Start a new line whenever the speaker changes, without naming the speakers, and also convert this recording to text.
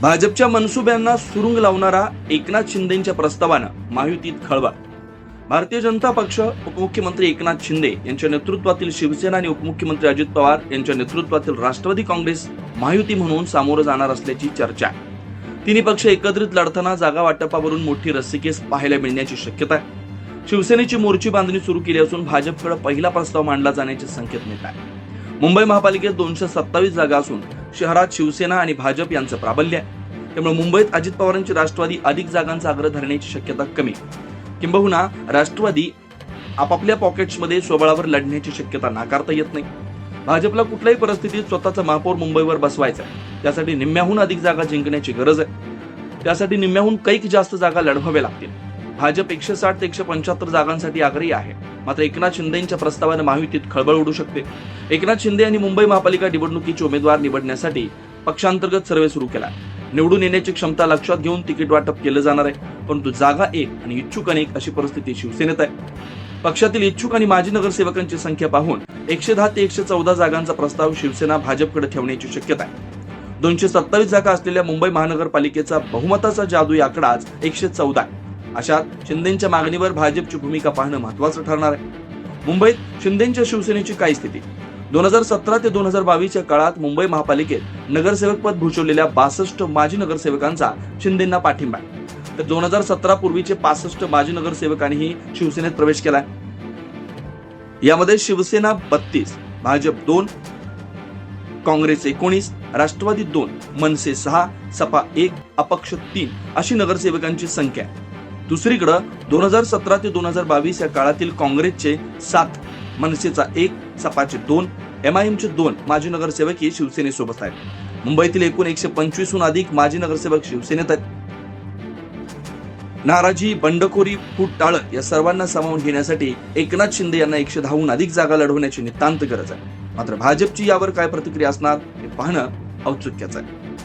भाजपच्या मनसुब्यांना सुरुंग लावणारा एकनाथ शिंदेच्या प्रस्तावानं महायुतीत खळबळ. भारतीय जनता पक्ष उपमुख्यमंत्री एकनाथ शिंदे यांच्या नेतृत्वातील शिवसेना आणि उपमुख्यमंत्री अजित पवार यांच्या नेतृत्वातील राष्ट्रवादी काँग्रेस महायुती म्हणून सामोरं जाणार असल्याची चर्चा. आहे तिन्ही पक्ष एकत्रित लढताना जागा वाटपावरून मोठी रस्सीकेस पाहायला मिळण्याची शक्यता आहे. शिवसेनेची मोर्ची बांधणी सुरू केली असून भाजपकडे पहिला प्रस्ताव मांडला जाण्याचे संकेत मिळत आहे. मुंबई महापालिकेत दोनशे सत्तावीस जागा असून शहरात शिवसेना आणि भाजप यांचं प्राबल्य आहे. त्यामुळे मुंबईत अजित पवारांची राष्ट्रवादी अधिक जागांचा आग्रह धरण्याची शक्यता कमी. किंबहुना राष्ट्रवादी आपापल्या पॉकेट्समध्ये स्वबळावर लढण्याची शक्यता नाकारता येत नाही. भाजपला कुठल्याही परिस्थितीत स्वतःचा महापौर मुंबईवर बसवायचा आहे. त्यासाठी निम्म्याहून अधिक जागा जिंकण्याची गरज आहे. त्यासाठी निम्म्याहून कैक जास्त जागा लढवाव्या लागतील. भाजप एकशे साठ ते एकशे पंच्याहत्तर जागांसाठी आग्रही आहे. मात्र एकनाथ शिंदेच्या प्रस्तावाने महायुतीत खळबळ उडू शकते. एकनाथ शिंदे यांनी मुंबई महापालिका निवडणुकीचे उमेदवार निवडण्यासाठी पक्षांतर्गत सर्वे सुरू केला. निवडून येण्याची क्षमता लक्षात घेऊन तिकीट वाटप केलं जाणार आहे. परंतु जागा एक आणि इच्छुक अनेक अशी परिस्थिती शिवसेनेत आहे. पक्षातील इच्छुक आणि माजी नगरसेवकांची संख्या पाहून एकशे दहा ते एकशे चौदा जागांचा प्रस्ताव शिवसेना भाजपकडे ठेवण्याची शक्यता आहे. दोनशे सत्तावीस जागा असलेल्या मुंबई महानगरपालिकेचा बहुमताचा जादू आकडाच एकशे चौदा आहे. अशात शिंदेच्या मागणीवर भाजपची भूमिका पाहणं महत्वाचं ठरणार आहे. मुंबईत शिंदेच्या शिवसेनेची काय स्थिती? दोन हजार सतरा ते दोन हजार बावीसच्या काळात मुंबई महापालिकेत नगरसेवक पद भूषवलेल्या बासष्ट माजी नगरसेवकांचा शिंदेना पाठिंबा आहे. तर दोन हजार सतरा पूर्वीचे पासष्ट माजी नगरसेवकांनीही शिवसेनेत प्रवेश केलाय. यामध्ये शिवसेना बत्तीस भाजप दोन काँग्रेस एकोणीस राष्ट्रवादी दोन मनसे सहा सपा एक अपक्ष तीन अशी नगरसेवकांची संख्या आहे. दुसरीकडं दोन हजार सतरा ते दोन हजार बावीस या काळातील काँग्रेसचे सात मनसेचा एक सपाचे दोन एम आय एमचे दोन माजी नगरसेवक हे शिवसेनेसोबत आहेत. मुंबईतील एकूण एकशे पंचवीसहून अधिक माजी नगरसेवक शिवसेनेत आहेत. नाराजी बंडखोरी फूट टाळत या सर्वांना सामावून घेण्यासाठी एकनाथ शिंदे यांना एकशे दहाहून अधिक जागा लढवण्याची नितांत गरज आहे. मात्र भाजपची यावर काय प्रतिक्रिया असणार हे पाहणं औत्सुक्याचं आहे.